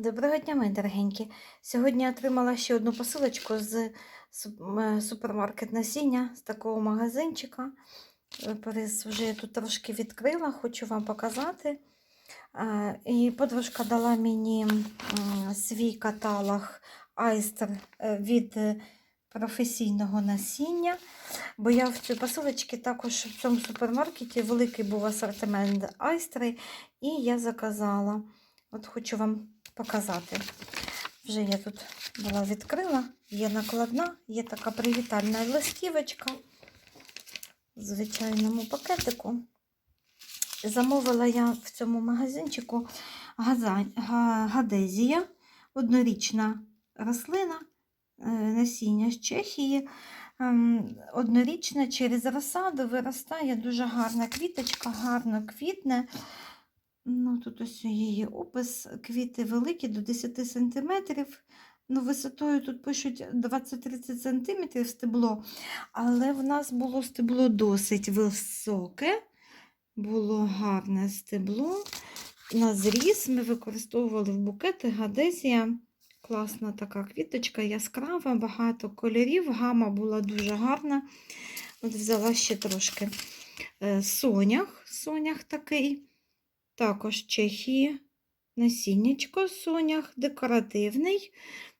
Доброго дня, мої дорогенькі. Сьогодні отримала ще одну посилочку з супермаркет насіння з такого магазинчика. Е, вже я тут трошки відкрила, хочу вам показати. І подружка дала мені свій каталог Айстер від е, професійного насіння. Бо я в цій посилочці також в цьому супермаркеті великий був асортимент айстри, і я заказала. От хочу вам показати. Вже я тут була відкрила, є накладна, є така привітальна листівочка в звичайному пакетику. Замовила я в цьому магазинчику гадезія, однорічна рослина, е, насіння з Чехії. Ем, Однорічна через розсаду виростає дуже гарна квіточка, гарно квітне. Ну, тут ось її опис. Квіти великі до 10 см. Ну, висотою тут пишуть 20-30 см стебло, але в нас було стебло досить високе, було гарне стебло. На зріз ми використовували в букети гадезія. Класна така квіточка, яскрава, багато кольорів. Гама була дуже гарна. От взяла ще трошки е, сонях, сонях такий. Також Чехії, насіннячко сонях, декоративний.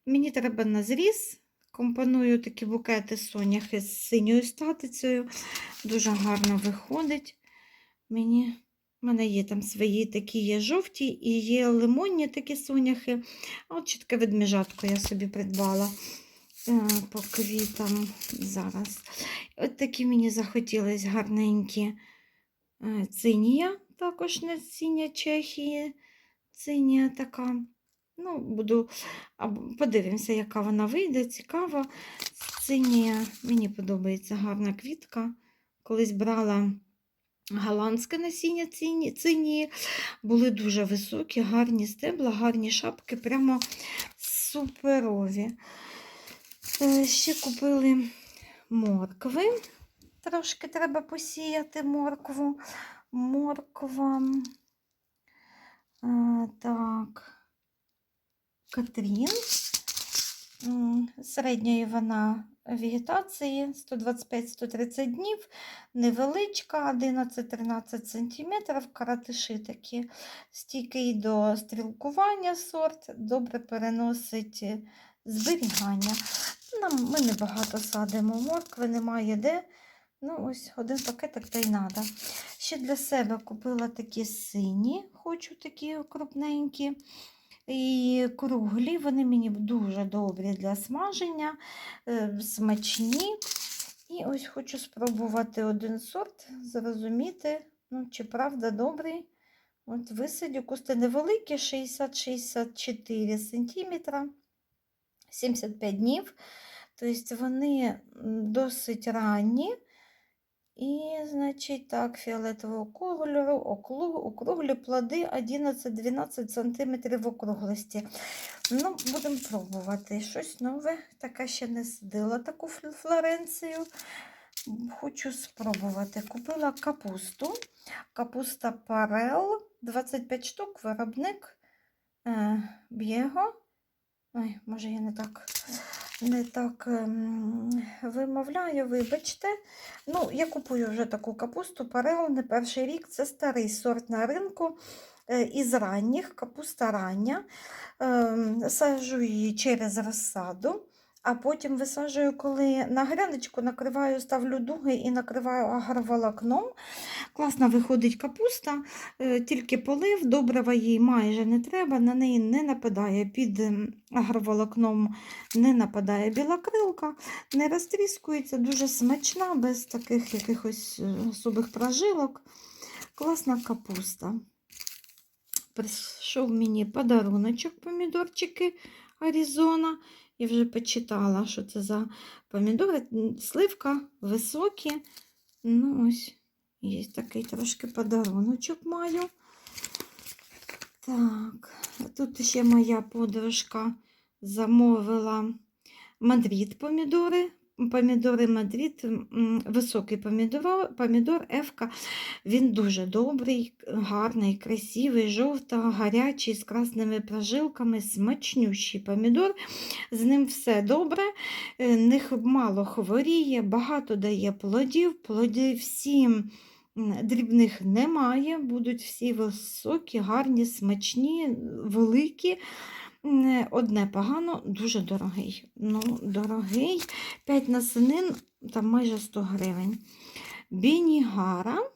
Мені треба на зріз. Компоную такі букети соняхи з синьою статицею. Дуже гарно виходить. Мені, в мене є там свої такі є жовті і є лимонні такі соняхи. А от чітке ведмежатко я собі придбала е, по квітам зараз. От такі мені захотілось гарненькі е, цинія, також насіння Чехії. Цинія така. Ну, буду подивимося, яка вона вийде. Цікава. Цинія, мені подобається гарна квітка. Колись брала голландське насіння цині- цинії. Були дуже високі, гарні стебла, гарні шапки, прямо суперові. Е, Ще купили моркви. Трошки треба посіяти моркву. Морква. Так. Катрін. Середньої вона вегетації 125-130 днів, невеличка, 11-13 см, каратиші такі, стійкий до стрілкування сорт, добре переносить зберігання. Нам, ми небагато садимо моркви, немає де. Ну, ось один пакетик та й надо. Ще для себе купила такі сині, хочу такі крупненькі. І круглі, вони мені дуже добрі для смаження, е, смачні. І ось хочу спробувати один сорт, зрозуміти, ну, чи правда добрий. От висадю кусти невеликі, 60-64 см, 75 днів. Тобто вони досить ранні. І, значить, так, фіолетового кольору, округлі плоди 11-12 см в округлості. Ну, будемо пробувати. Щось нове. Така ще не садила таку флоренцію. Хочу спробувати. Купила капусту. Капуста Парел, 25 штук, виробник е, Б'єго. Ой, може я не так, не так ем, вимовляю, вибачте. Ну, я купую вже таку капусту Парел не перший рік. Це старий сорт на ринку. е, Із ранніх, капуста рання. сажу Саджу її через розсаду, а потім висаджую, коли на грядочку накриваю, ставлю дуги і накриваю агроволокном. Класно виходить капуста, е, тільки полив, добрива їй майже не треба, на неї не нападає під ем, агроволокном, не нападає білокрилка, не розтріскується, дуже смачна, без таких якихось е, особих прожилок. Класна капуста. Прийшов мені подаруночок, помідорчики Аризона. Я вже почитала, що це за помідори. Сливка високі. Ну, ось, є такий трошки подаруночок маю. Так, тут ще моя подружка замовила Мадрид помідори. Помідори Мадрид, високий помідор, помідор Ефка. Він дуже добрий, гарний, красивий, жовта, гарячий, з красними прожилками, смачнющий помідор. З ним все добре, е, не мало хворіє, багато дає плодів, плодів всі дрібних немає, будуть всі високі, гарні, смачні, великі. Одне погано, дуже дорогий. Ну, дорогий. 5 насенин, там майже 100 гривень. Бінігара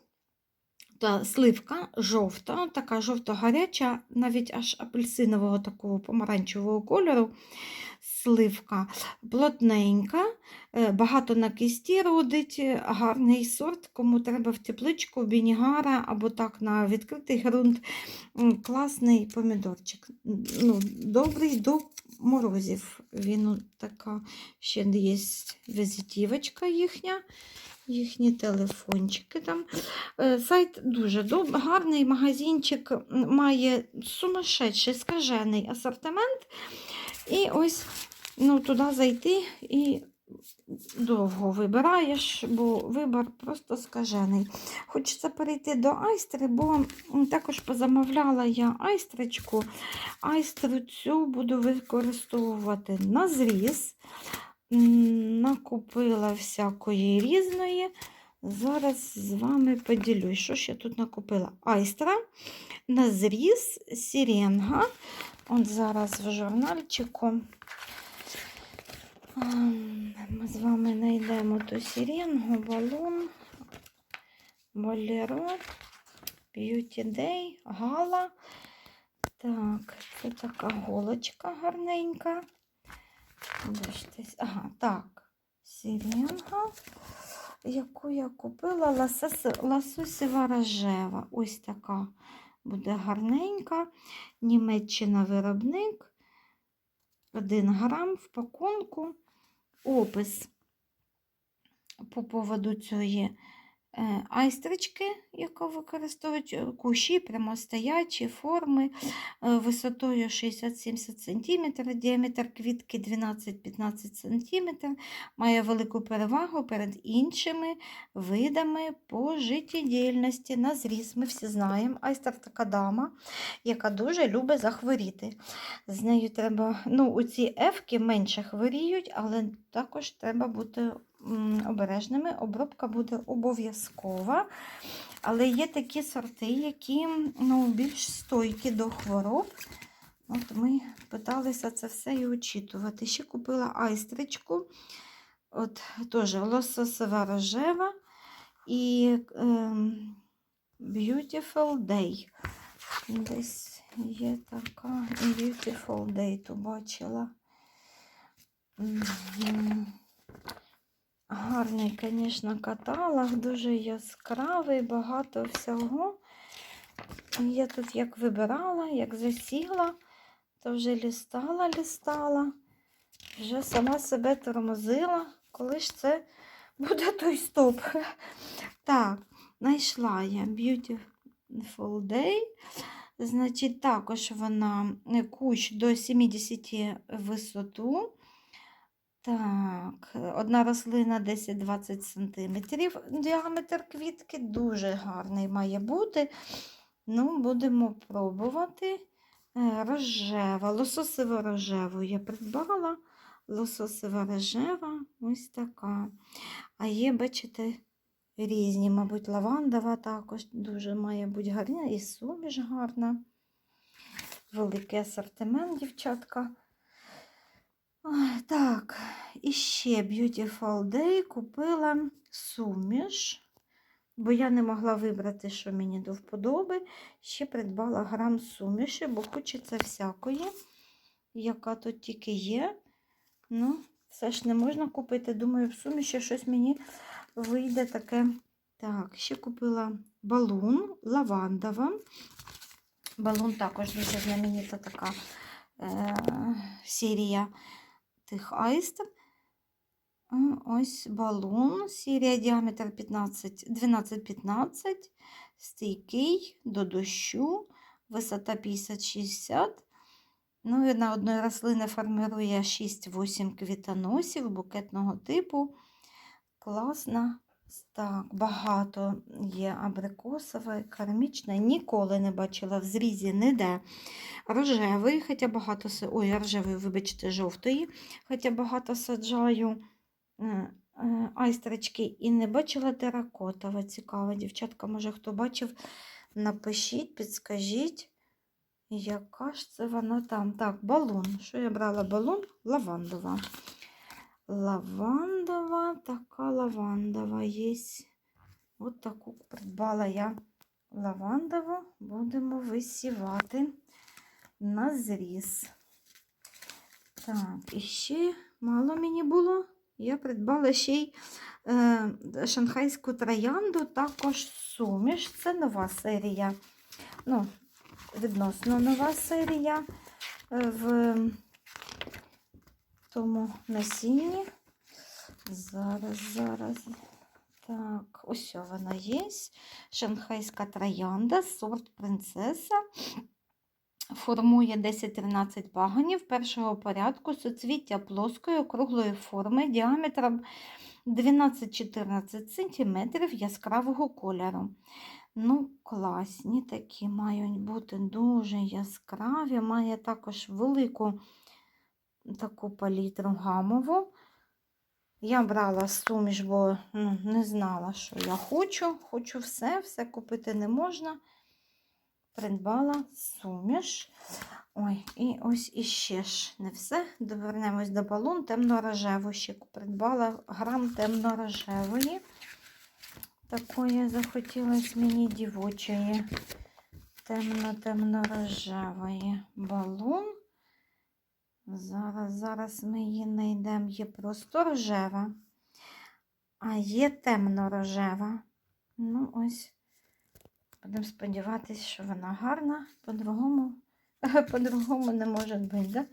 та сливка жовта, така жовто-гаряча, навіть аж апельсинового такого помаранчевого кольору. Сливка плотненька, е, багато на кисті родить, е, гарний сорт, кому треба в тепличку, бінігара або так на відкритий ґрунт. Класний помідорчик. Ну, добрий до морозів. Він така ще є візитівочка їхня, їхні телефончики там. Е, Сайт дуже доб- гарний, магазинчик має сумасшедший, скажений асортимент. І ось ну, туди зайти і довго вибираєш, бо вибір просто скажений. Хочеться перейти до айстри, бо також позамовляла я айстричку. Айстру цю буду використовувати на зріз. Накупила всякої різної. Зараз з вами поділюсь, що ж я тут накупила. Айстра, на зріз, сіренга. От зараз в журнальчику. Ам, Ми з вами знайдемо ту сіренгу, балун, болеро, Beauty Day, гала. Так, це така голочка гарненька. Бачите, ага, так, сіренга, яку я купила, лосос- лососєва рожева. Ось така буде гарненька. Німеччина виробник. 1 грам в пакунку. Опис по поводу цієї айстрички, яку використовують е, кущі, прямостоячі форми е, висотою 60-70 см, діаметр квітки 12-15 см, має велику перевагу перед іншими видами по життєдіяльності. На зріз ми всі знаємо. Айстер така дама, яка дуже любить захворіти. З нею треба, ну, у ці ефки менше хворіють, але також треба бути обережними. Обробка буде обов'язкова. Але є такі сорти, які ну, більш стойкі до хвороб. От ми питалися це все і очитувати. Ще купила айстричку, от теж лососова рожева і ем, Beautiful Day. Десь є така Beautiful Day то бачила. Гарний, звісно, каталог, дуже яскравий, багато всього. Я тут як вибирала, як засіла, то вже лістала, лістала, вже сама себе тормозила, коли ж це буде той стоп. Так, знайшла я Beautiful Day. Значить, також вона е, кущ до 70 в висоту. Так, одна рослина 10-20 см. Діаметр квітки дуже гарний має бути. Ну, будемо пробувати. Е, Рожева, лососево рожеву я придбала. Лососева рожева, ось така. А є, бачите, різні, мабуть, лавандова також дуже має бути гарна, і суміш гарна. Великий асортимент, дівчатка. Так, і ще Beautiful Day купила суміш, бо я не могла вибрати, що мені до вподоби. Ще придбала грам суміші, бо хочеться всякої, яка тут тільки є. Ну, все ж не можна купити. Думаю, в суміші щось мені вийде таке. Так, ще купила балун лавандова. Балун також дуже знаменита така е, серія тих аїстів. Ось балон, серія діаметр 12-15, стійкий до дощу, висота 50-60. Ну і на одної рослини формирує 6-8 квітоносів букетного типу. Класно. Так, багато є абрикосової, кармічної. Ніколи не бачила в зрізі ніде. Рожевий, хоча багато ой, рожевий, вибачте, жовтої, хоча багато саджаю е, е, айстрочки і не бачила теракотове. Цікаво, дівчатка, може хто бачив, напишіть, підскажіть. Яка ж це вона там? Так, балон. Що я брала? Балон? Лавандова. Лавандова, така лавандова є. От таку придбала я лавандову. Будемо висівати на зріз. Так, і ще мало мені було. Я придбала ще й е, шанхайську троянду, також суміш. Це нова серія. Ну, відносно нова серія е, в тому насінні. Зараз, зараз. Так, ось вона є. Шанхайська троянда, сорт принцеса. Формує 10-13 паганів першого порядку, суцвіття плоскої округлої форми діаметром 12-14 см яскравого кольору. Ну, класні такі мають бути дуже яскраві. Має також велику таку палітру гамову. Я брала суміш, бо ну, не знала, що я хочу. Хочу все, все купити не можна. Придбала суміш. Ой, і ось іще ж не все. Довернемось до балон темно-рожеву. Ще придбала грам темно-рожевої. Такої захотілось мені дівочої. Темно-темно-рожевої балон. Зараз, зараз ми її знайдемо. Є просто рожева, а є темно-рожева. Ну, ось, будемо сподіватися, що вона гарна. По-другому, по-другому не може бути. Да?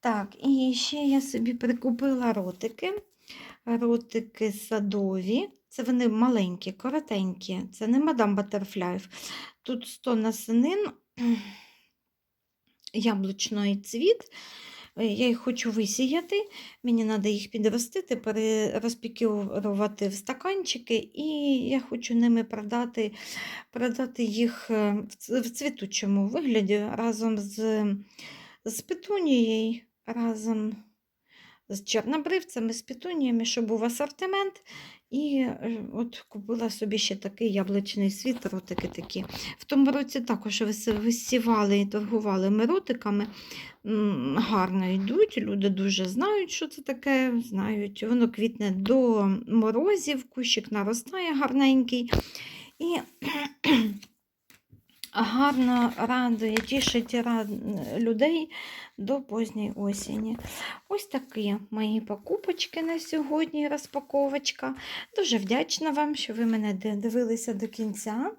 Так, і ще я собі прикупила ротики. Ротики садові. Це вони маленькі, коротенькі. Це не мадам Баттерфляїв. Тут 100 насенин, яблучний цвіт. Е, Я їх хочу висіяти, мені треба їх підростити, розпікірувати в стаканчики, і я хочу ними продати, продати їх е, в цвітучому вигляді разом з, з петунією, разом з чорнобривцями, з петуніями, щоб був асортимент. І е, от купила собі ще такий яблучний світ, ротики такі. В тому році також висівали і торгували ми ротиками. Гарно йдуть, люди дуже знають, що це таке, знають, воно квітне до морозів, кущик наростає гарненький. І гарно радує, тішить людей до позньої осені. Ось такі мої покупочки на сьогодні, розпаковочка. Дуже вдячна вам, що ви мене дивилися до кінця.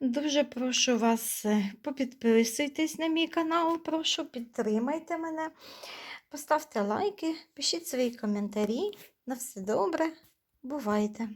Дуже прошу вас, е, попідписуйтесь на мій канал, прошу, підтримайте мене, поставте лайки, пишіть свої коментарі. На все добре, бувайте!